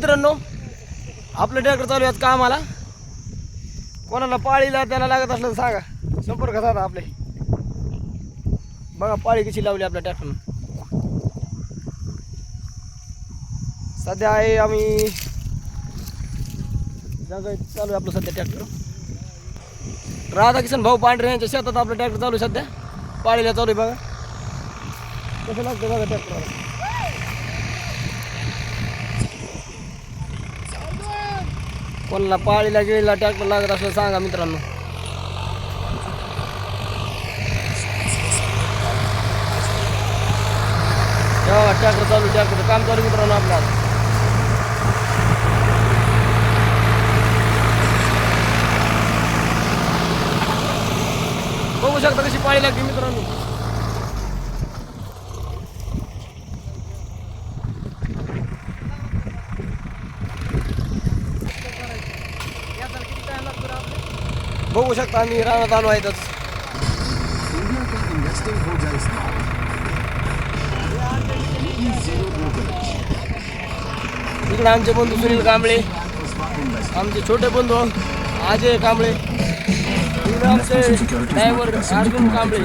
मित्रांनो आपलं ट्रॅक्टर चालू आहे कामाला. कोणाला पाळीला त्याला लागत असलं तर सांगा. संपर्क साधा आपले. बघा पाळी कशी लावली आपल्या ट्रॅक्टरनं सध्या आहे आम्ही जागा चालू आहे आपलं सध्या ट्रॅक्टर राधाकिशन भाऊ पांढरे यांच्या शेतात आपलं ट्रॅक्टर चालू आहे सध्या. पाळीला चालू आहे बघा. कसं लागतं बघा ट्रॅक्टरला कोणाला पाळीला गिळीला ट्रॅक्टर लागत असं सांगा मित्रांनो. तेव्हा ट्रॅक्टर चालू ट्रॅक्टर काम चालू मित्रांनो आपलं बघू शकता कशी पाळी लागते मित्रांनो. बघू शकता आम्ही रानात आलो आहेतच. इकडे आमचे बंधू सुनील कांबळे आमचे छोटे बंधू अजय कांबळे आमचे ड्रायव्हर अर्जुन कांबळे.